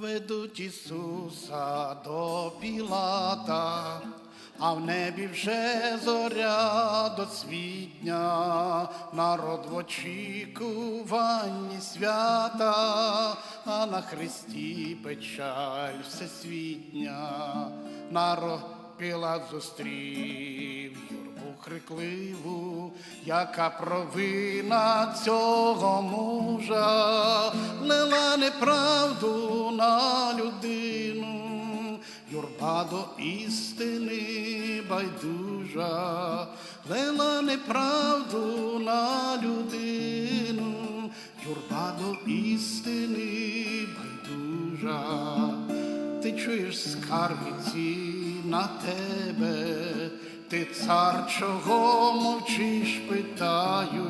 Ведуть Ісуса до Пілата, а в небі вже зоря досвітня, народ в очікуванні свята, а на хресті печаль всесвітня, народ Пілат зустрів крикливу, яка провина цього мужа, лила неправду на людину, юрба до істини байдужа, лила неправду на людину, юрба до істини байдужа. Ти чуєш скарбиці на тебе, ти цар, чого мовчиш, питаю,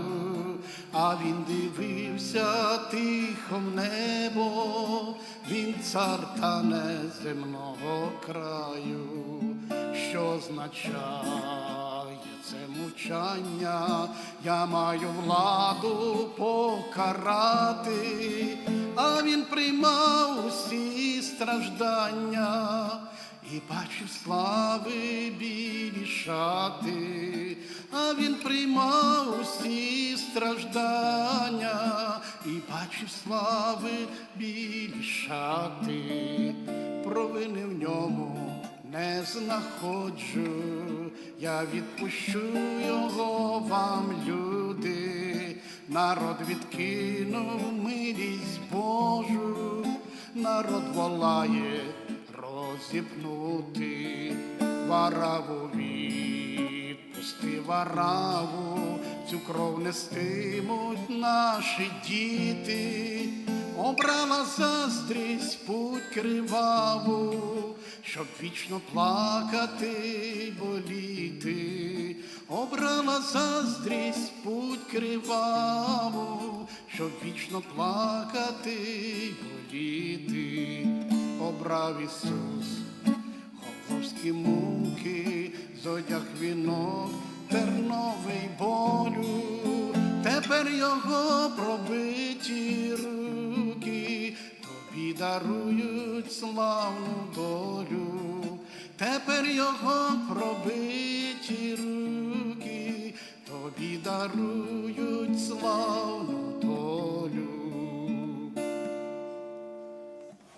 а він дивився тихо в небо, він цар та не земного краю, що означає це мовчання, я маю владу покарати, а він приймав усі страждання і бачив слави білі шати, а він приймав усі страждання. І бачив слави білі шати, провини в ньому не знаходжу, я відпущу його вам, люди, народ відкинув милість Божу, народ волає розіпнути вараву відпусти вараву, цю кров нестимуть наші діти, обрала заздрість путь криваву, щоб вічно плакати боліти, обрала заздрість путь криваву, щоб вічно плакати й боліти, обрав Ісус Головські муки, зодяг вінок, терновий болю, тепер його пробиті руки, тобі дарують славну долю, тепер його пробиті